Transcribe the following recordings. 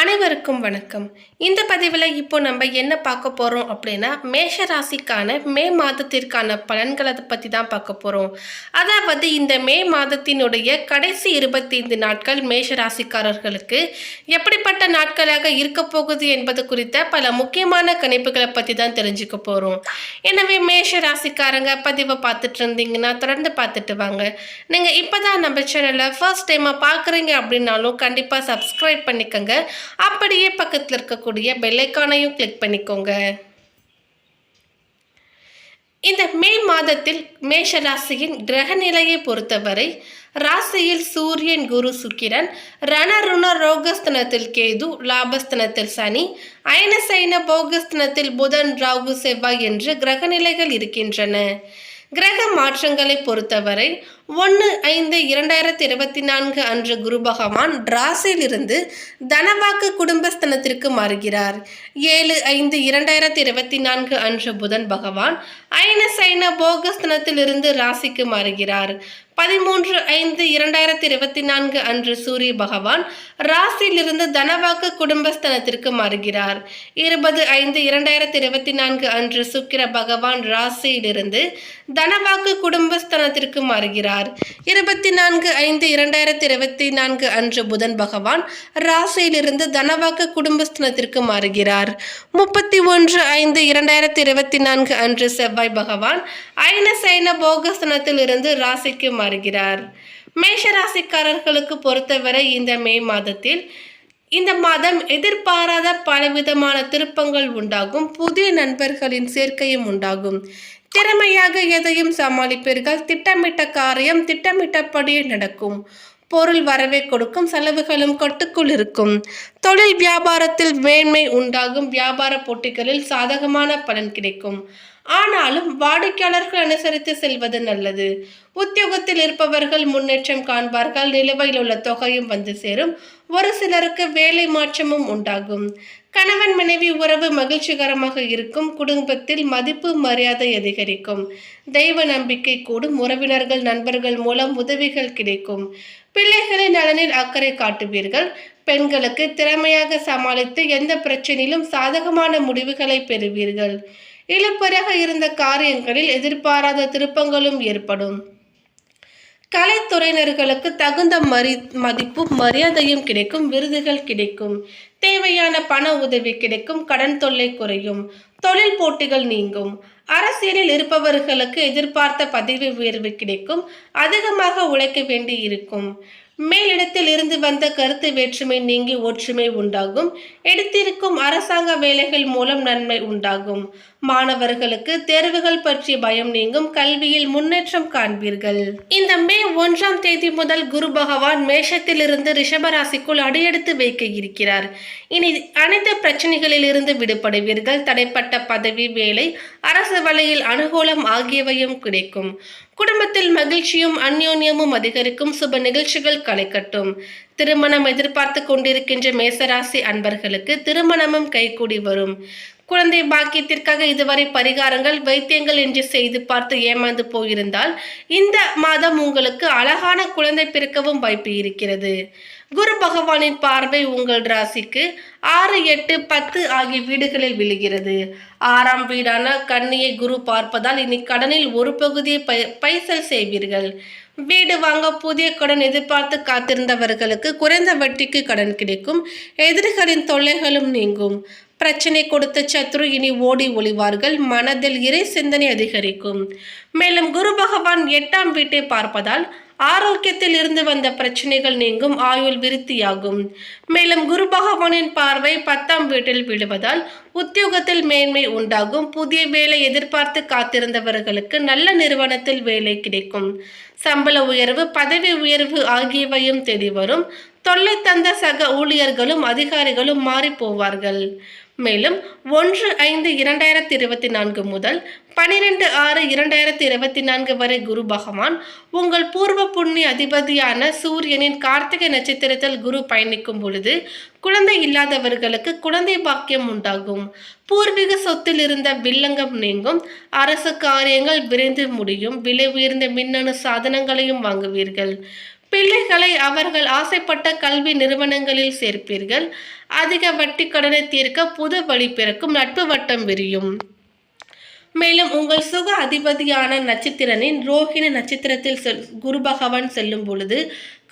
அனைவருக்கும் வணக்கம். இந்த பதிவில் இப்போ நம்ம என்ன பார்க்க போகிறோம் அப்படின்னா மேஷ ராசிக்கான மே மாதத்திற்கான பலன்களை பற்றி தான் பார்க்க போகிறோம் அதாவது இந்த மே மாதத்தினுடைய கடைசி இருபத்தைந்து நாட்கள் மேஷ ராசிக்காரர்களுக்கு எப்படிப்பட்ட நாட்களாக இருக்க போகுது என்பது குறித்த பல முக்கியமான கணிப்புகளை பற்றி தான் தெரிஞ்சுக்க போகிறோம் எனவே மேஷ ராசிக்காரங்க பதிவை பார்த்துட்டு இருந்தீங்கன்னா தொடர்ந்து பார்த்துட்டு வாங்க. நீங்கள் இப்போ தான் நம்ம சேனலை ஃபர்ஸ்ட் டைமாக பார்க்குறீங்க அப்படின்னாலும் கண்டிப்பாக சப்ஸ்கிரைப் பண்ணிக்கோங்க. அப்படியே பக்கத்தில் இருக்கக்கூடிய பெல்லைக்கானையும் கிளிக் பண்ணிக்கோங்க. இந்த மே மாதத்தில் மேஷ ராசியின் கிரக நிலையை பொறுத்தவரை ராசியில் சூரியன் குரு சுக்கிரன் ரணருண ரோகஸ்தனத்தில் கேது லாபஸ்தனத்தில் சனி அயனசைன போகஸ்தனத்தில் புதன் ராகு செவ்வாய் என்று கிரக நிலைகள் இருக்கின்றன. கிரக மாற்றங்களை பொறுத்தவரை ஒன்று ஐந்து இரண்டாயிரத்தி இருபத்தி நான்கு அன்று குரு பகவான் ராசியிலிருந்து தனவாக்கு குடும்பஸ்தனத்திற்கு மாறுகிறார். ஏழு ஐந்து இரண்டாயிரத்தி இருபத்தி நான்கு அன்று புதன் பகவான் ஐன சைன போகஸ்தனத்திலிருந்து ராசிக்கு மாறுகிறார். பதிமூன்று ஐந்து இரண்டாயிரத்தி இருபத்தி நான்கு அன்று சூரிய பகவான் ராசியிலிருந்து தனவாக்கு குடும்பஸ்தனத்திற்கு மாறுகிறார். இருபது ஐந்து இரண்டாயிரத்தி இருபத்தி நான்கு அன்று சுக்கிர பகவான் ராசியிலிருந்து தனவாக்கு குடும்பஸ்தனத்திற்கு மாறுகிறார். இருபத்தி நான்கு ஐந்து இரண்டாயிரத்தி இருபத்தி நான்கு அன்று புதன் பகவான் ராசியிலிருந்து தனவாக்கு குடும்பஸ்தனத்திற்கு மாறுகிறார். முப்பத்தி ஒன்று ஐந்து இரண்டாயிரத்தி இருபத்தி நான்கு அன்று செவ்வாய் பகவான் ஐன சைன போகஸ்தனத்தில் இருந்து ராசிக்கு மாறுகிறார். மேஷராசிக்காரர்களுக்கு பொறுத்தவரை இந்த மே மாதத்தில் இந்த மாதம் எதிர்பாராத பலவிதமான திருப்பங்கள் உண்டாகும். புதிய நண்பர்களின் சேர்க்கையும் உண்டாகும். திறமையாக எதையும் சமாளிப்பீர்கள். திட்டமிட்ட காரியம் திட்டமிட்டபடியே நடக்கும். பொருள் வரவே கொடுக்கும் செலவுகளும் கட்டுக்குள் இருக்கும். தொழில் வியாபாரத்தில் மேன்மை உண்டாகும். வியாபார போட்டிகளில் சாதகமான பலன் கிடைக்கும். ஆனாலும் வாடிக்கையாளர்கள் அனுசரித்து செல்வது நல்லது. உத்தியோகத்தில் இருப்பவர்கள் முன்னேற்றம் காண்பார்கள். நிலுவையில் உள்ள தொகையும் வந்து சேரும். ஒரு சிலருக்கு வேலை மாற்றமும் உண்டாகும். கணவன் மனைவி உறவு மகிழ்ச்சிகரமாக இருக்கும். குடும்பத்தில் மதிப்பு மரியாதை அதிகரிக்கும். தெய்வ நம்பிக்கை கூடும். உறவினர்கள் நண்பர்கள் மூலம் உதவிகள் கிடைக்கும். பிள்ளைகளின் நலனில் அக்கறை காட்டுவீர்கள். பெண்களுக்கு திறமையாக சமாளித்து எந்த பிரச்சனையிலும் சாதகமான முடிவுகளை பெறுவீர்கள். இழுப்பறையாக இருந்த காரியங்களில் எதிர்பாராத திருப்பங்களும் ஏற்படும். கலைத்துறையினர்களுக்கு தகுந்த மரி மதிப்பும் மரியாதையும் கிடைக்கும் விருதுகள் கிடைக்கும். தேவையான பண உதவி கிடைக்கும் கடன் தொல்லை குறையும். தொழில் போட்டிகள் நீங்கும். அரசியலில் இருப்பவர்களுக்கு எதிர்பார்த்த பதவி உயர்வு கிடைக்கும். அதிகமாக உழைக்க வேண்டி இருக்கும். மேலிடத்தில் இருந்து வந்த கருத்து வேற்றுமை நீங்கி ஒற்றுமை உண்டாகும். எடுத்திருக்கும் அரசாங்க வேலைகள் மூலம் நன்மை உண்டாகும். மாணவர்களுக்கு தேர்வுகள் பற்றிய பயம் நீங்கும் கல்வியில் முன்னேற்றம் காண்பீர்கள். இந்த மே ஒன்றாம் தேதி முதல் குரு பகவான் மேஷத்திலிருந்து ரிஷபராசிக்குள் அடியெடுத்து வைக்க இருக்கிறார் இனி அனைத்து பிரச்சனைகளில் இருந்து விடுபடுவீர்கள். தடைப்பட்ட பதவி வேலை அரசு வலையில் அனுகூலம் ஆகியவையும் கிடைக்கும். குடும்பத்தில் மகிழ்ச்சியும் அந்யோன்யமும் அதிகரிக்கும். சுப நிகழ்ச்சிகள் களைக்கட்டும். திருமணம் எதிர்பார்த்து கொண்டிருக்கின்ற மேசராசி அன்பர்களுக்கு திருமணமும் கைகூடி வரும். குழந்தை பாக்கியத்திற்காக இதுவரை பரிகாரங்கள் வைத்தியங்கள் என்று செய்து பார்த்து ஏமாந்து போயிருந்தால் இந்த மாதம் உங்களுக்கு அழகான குழந்தை பிறக்கவும் வாய்ப்பு இருக்கிறது. குரு பகவானின் பார்வை உங்கள் ராசிக்கு ஆறு எட்டு பத்து ஆகிய வீடுகளில் விழுகிறது. ஆறாம் வீடான கண்ணியை குரு பார்ப்பதால் இனி கடனில் ஒரு பகுதியை பை பைசல் செய்வீர்கள். வீடு வாங்க புதிய கடன் எதிர்பார்த்து காத்திருந்தவர்களுக்கு குறைந்த வட்டிக்கு கடன் கிடைக்கும். எதிரிகளின் தொல்லைகளும் நீங்கும். பிரச்சனை கொடுத்த சத்ரு இனி ஓடி ஒளிவார்கள். மனதில் இறை சிந்தனை அதிகரிக்கும். மேலும் குரு பகவான் எட்டாம் வீட்டை பார்ப்பதால் ஆரோக்கியத்தில் இருந்து வந்த பிரச்சனைகள் நீங்கும் ஆயுள் விருத்தியாகும். மேலும் குரு பகவானின் பார்வை பத்தாம் வீட்டில் விழுவதால் உத்தியோகத்தில் மேன்மை உண்டாகும். புதிய வேலை எதிர்பார்த்து காத்திருந்தவர்களுக்கு நல்ல நிறுவனத்தில் வேலை கிடைக்கும். சம்பள உயர்வு பதவி உயர்வு ஆகியவையும் தேடி தொல்லை தந்த சக ஊழியர்களும் அதிகாரிகளும் மாறி போவார்கள். மேலும் ஒன்று ஐந்து இரண்டாயிரத்தி இருபத்தி நான்கு முதல் பனிரெண்டு ஆறு இரண்டாயிரத்தி இருபத்தி நான்கு வரை குரு பகவான் உங்கள் பூர்வ புண்ணிய அதிபதியான சூரியனின் கார்த்திகை நட்சத்திரத்தில் குரு பயணிக்கும் பொழுது குழந்தை இல்லாதவர்களுக்கு குழந்தை பாக்கியம் உண்டாகும். பூர்வீக சொத்தில் இருந்த வில்லங்கம் நீங்கும். அரசு காரியங்கள் விரைந்து முடியும். விலை உயர்ந்த மின்னணு சாதனங்களையும் வாங்குவீர்கள். பிள்ளைகளை அவர்கள் ஆசைப்பட்ட கல்வி நிறுவனங்களில் சேர்ப்பீர்கள். அதிக வட்டி கடனை தீர்க்க புது வழி பிறக்கும் நட்பு வட்டம் விரியும். மேலும் உங்கள் சுக அதிபதியான நட்சத்திரனின் ரோஹிணி நட்சத்திரத்தில் செல் குரு பகவான் செல்லும் பொழுது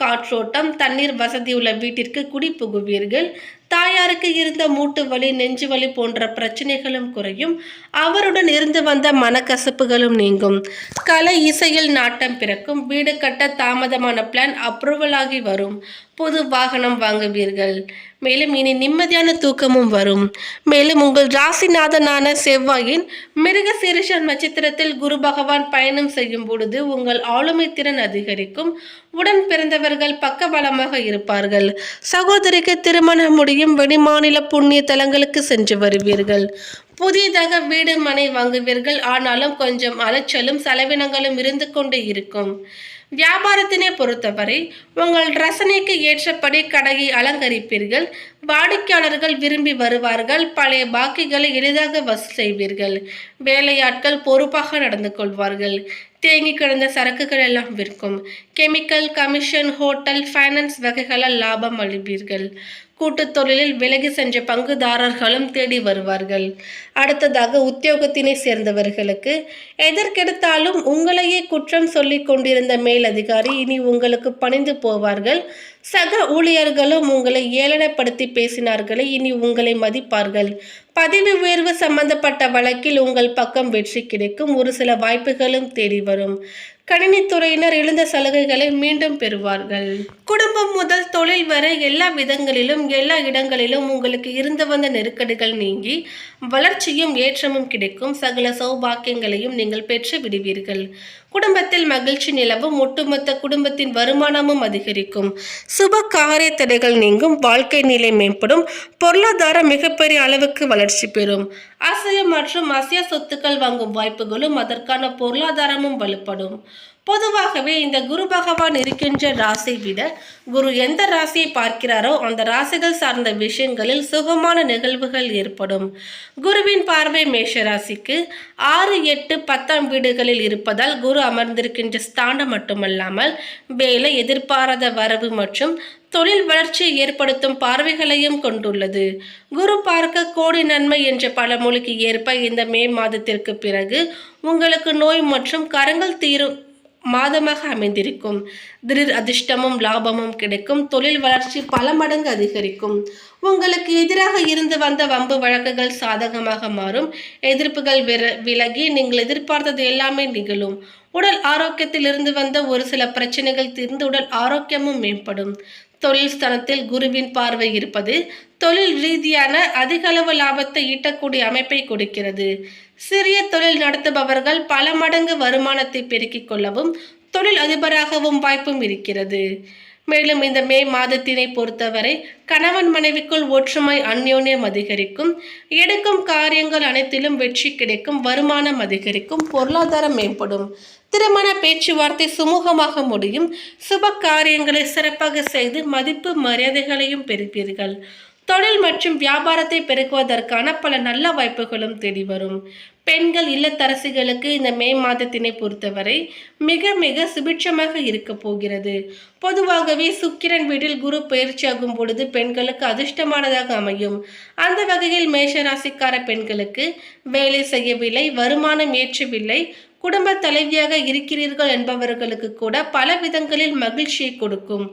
காற்றோட்டம் தண்ணீர் வசதியுள்ள வீட்டிற்கு குடி புகுவீர்கள். தாயாருக்கு இருந்த மூட்டு வலி நெஞ்சு வலி போன்ற பிரச்சனைகளும் குறையும். அவருடன் இருந்து வந்த மனக்கசப்புகளும் நீங்கும். கலை இசையில் நாட்டம் பிறக்கும். வீடு கட்ட தாமதமான பிளான் அப்ரூவல் ஆகி வரும். புது வாகனம் வாங்குவீர்கள். மேலும் இனி நிம்மதியான தூக்கமும் வரும். மேலும் உங்கள் ராசிநாதனான செவ்வாயின் மிருக சிறுஷ நட்சத்திரத்தில் குரு பகவான் பயணம் செய்யும் பொழுது உங்கள் ஆளுமை திறன் அதிகரிக்கும். உடன் பிறந்தவர்கள் பக்கபலமாக இருப்பார்கள். சகோதரிக்கு திருமணம் முடியும் வெளிமாநில புண்ணிய தலங்களுக்கு சென்று வருவீர்கள். புதியதாக வீடு மனை வாங்குவீர்கள். ஆனாலும் கொஞ்சம் அலைச்சலும் செலவினங்களும் இருந்து கொண்டு இருக்கும். வியாபாரத்தினை பொறுத்தவரை உங்கள் ரசனைக்கு ஏற்றபடி கடையை அலங்கரிப்பீர்கள். வாடிக்கையாளர்கள் விரும்பி வருவார்கள். பழைய பாக்கிகளை எளிதாக வசூல் செய்வீர்கள். வேலையாட்கள் பொறுப்பாக நடந்து கொள்வார்கள். தேங்கி கிடந்த சரக்குகள் எல்லாம் விற்கும். கெமிக்கல் கமிஷன் ஹோட்டல் ஃபைனான்ஸ் வகைகளால் லாபம் அளிப்பீர்கள். கூட்டுத் தொழிலில் விலகி சென்ற பங்குதாரர்களும் தேடி வருவார்கள். அடுத்ததாக உத்தியோகத்தினை சேர்ந்தவர்களுக்கு எதற்கெடுத்தாலும் உங்களையே குற்றம் சொல்லி கொண்டிருந்த மேலதிகாரி இனி உங்களுக்கு பணிந்து போவார்கள். சக ஊழியர்களும் உங்களை ஏளனப்படுத்தி பேசினார்களே இனி உங்களை மதிப்பார்கள். பதவி உயர்வு சம்பந்தப்பட்ட வழக்கில் உங்கள் பக்கம் வெற்றி கிடைக்கும். ஒரு சில வாய்ப்புகளும் தேடி வரும். கணினித்துறையினர் எழுந்த சலுகைகளை மீண்டும் பெறுவார்கள். குடும்பம் முதல் தொழில் வரை எல்லா விதங்களிலும் எல்லா இடங்களிலும் உங்களுக்கு இருந்து வந்த நெருக்கடிகள் நீங்கி வளர்ச்சியும் ஏற்றமும் கிடைக்கும். சகல சௌபாக்கியங்களையும் நீங்கள் பெற்று விடுவீர்கள். குடும்பத்தில் மகிழ்ச்சி நிலவும் ஒட்டுமொத்த குடும்பத்தின் வருமானமும் அதிகரிக்கும். சுப காரிய தடைகள் நீங்கும் வாழ்க்கை நிலை மேம்படும் பொருளாதாரம் மிகப்பெரிய அளவுக்கு வளர்ச்சி பெறும். அசைய மற்றும் அசைய சொத்துக்கள் வாங்கும் வாய்ப்புகளும் அதற்கான பொருளாதாரமும் வலுப்படும். பொதுவாகவே இந்த குரு பகவான் இருக்கின்ற ராசியை விட குரு எந்த ராசியை பார்க்கிறாரோ அந்த ராசிகள் சார்ந்த விஷயங்களில் சுகமான நிகழ்வுகள் ஏற்படும். குருவின் பார்வை மேஷ ராசிக்கு ஆறு எட்டு பத்தாம் வீடுகளில் இருப்பதால் குரு அமர்ந்திருக்கின்ற ஸ்தானம் மட்டுமல்லாமல் வேலை எதிர்பாராத வரவு மற்றும் தொழில் வளர்ச்சியை ஏற்படுத்தும் பார்வைகளையும் கொண்டுள்ளது. குரு பார்க்க கோடி நன்மை என்ற பழமொழிக்கு ஏற்ப இந்த மே மாதத்திற்கு பிறகு உங்களுக்கு நோய் மற்றும் கரங்கள் தீரும் மாதமாக அமைந்திருக்கும். திடீர் அதிர்ஷ்டமும் லாபமும் கிடைக்கும். தொழில் வளர்ச்சி பல மடங்கு அதிகரிக்கும். உங்களுக்கு எதிராக இருந்து வந்த வம்பு வழக்குகள் சாதகமாக மாறும். எதிர்ப்புகள் விலகி நீங்கள் எதிர்பார்த்தது எல்லாமே நிகழும். உடல் ஆரோக்கியத்தில் இருந்து வந்த ஒரு சில பிரச்சனைகள் தீர்ந்து உடல் ஆரோக்கியமும் மேம்படும். தொழில் ஸ்தலத்தில் குருவின் பார்வை இருப்பது தொழில் ரீதியான அதிக அளவு லாபத்தை ஈட்டக்கூடிய அமைப்பை கொடுக்கிறது. சிறிய தொழில் நடத்துபவர்கள் பல மடங்கு வருமானத்தை பெருக்கிக் கொள்ளவும் தொழில் அதிபராகவும் வாய்ப்பும் இருக்கிறது. மேலும் இந்த மே மாதத்தினை பொறுத்தவரை கணவன் மனைவிக்குள் ஒற்றுமை அந்யோன்யம் அதிகரிக்கும். எடுக்கும் காரியங்கள் அனைத்திலும் வெற்றி கிடைக்கும் வருமானம் அதிகரிக்கும் பொருளாதாரம் மேம்படும். திருமண பேச்சுவார்த்தை சுமூகமாக முடியும். சுப காரியங்களை சிறப்பாக செய்து மதிப்பு மரியாதைகளையும் பெறுவீர்கள். தொழில் மற்றும் வியாபாரத்தை பெருக்குவதற்கான பல நல்ல வாய்ப்புகளும் தேடி வரும். பெண்கள் இல்லத்தரசிகளுக்கு இந்த மே மாதத்தினை பொறுத்தவரை மிக மிக சுபிட்சமாக இருக்க போகிறது. பொதுவாகவே சுக்கிரன் வீட்டில் குரு பயிற்சியாகும் பொழுது பெண்களுக்கு அதிர்ஷ்டமானதாக அமையும். அந்த வகையில் மேஷராசிக்கார பெண்களுக்கு வேலை செய்யவில்லை வருமானம் ஏற்றவில்லை குடும்ப தலைவியாக இருக்கிறீர்கள் என்பவர்களுக்கு கூட பல விதங்களில் மகிழ்ச்சியை கொடுக்கும்.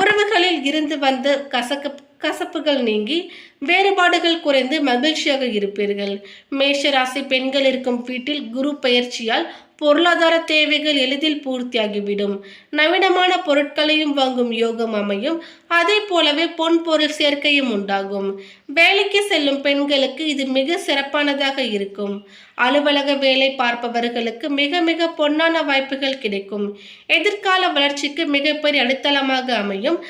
உறவுகளில் இருந்து வந்த கசக்க கசப்புகள் நீங்கி வேறுபாடுகள் குறைந்து மகிழ்ச்சியாக இருப்பீர்கள். மேஷராசி பெண்கள் இருக்கும் வீட்டில் குரு பயிற்சியால் பொருளாதார தேவைகள் எளிதில் பூர்த்தியாகிவிடும். நவீனமான பொருட்களையும் வாங்கும் யோகம் அமையும். அதே போலவே பொன் பொருள் சேர்க்கையும் உண்டாகும். வேலைக்கு செல்லும் பெண்களுக்கு இது மிக சிறப்பானதாக இருக்கும். அலுவலக வேலை பார்ப்பவர்களுக்கு மிக மிக பொன்னான வாய்ப்புகள் கிடைக்கும். எதிர்கால வளர்ச்சிக்கு மிகப்பெரிய அடித்தளமாக அமையும்.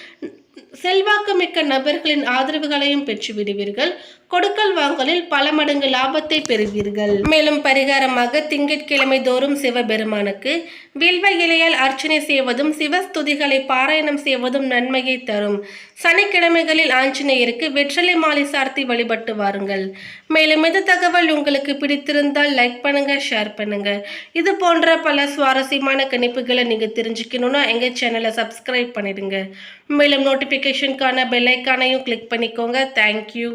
செல்வாக்கு மிக்க நபர்களின் ஆதரவுகளையும் பெற்று விடுவீர்கள். கொடுக்கல் வாங்கலில் பல மடங்கு லாபத்தை பெறுவீர்கள். மேலும் பரிகாரமாக திங்கட்கிழமை தோறும் சிவபெருமானுக்கு வில்வ இலையால் அர்ச்சனை செய்வதும் சிவஸ்துதிகளை பாராயணம் செய்வதும் நன்மையை தரும். சனிக்கிழமைகளில் ஆஞ்சநேயருக்கு வெற்றிலை மாலை சார்த்தி வழிபட்டு வாருங்கள். மேலும் இந்த தகவல் உங்களுக்கு பிடித்திருந்தால் லைக் பண்ணுங்க ஷேர் பண்ணுங்க. இது போன்ற பல சுவாரஸ்யமான கணிப்புகளை நீங்க தெரிஞ்சுக்கணும்னா எங்க சேனலை சப்ஸ்கிரைப் பண்ணிடுங்க. மேலும் நோட்டிஃபிகேஷனுக்கான பெல்லைக்கானையும் கிளிக் பண்ணிக்கோங்க. தேங்க்யூ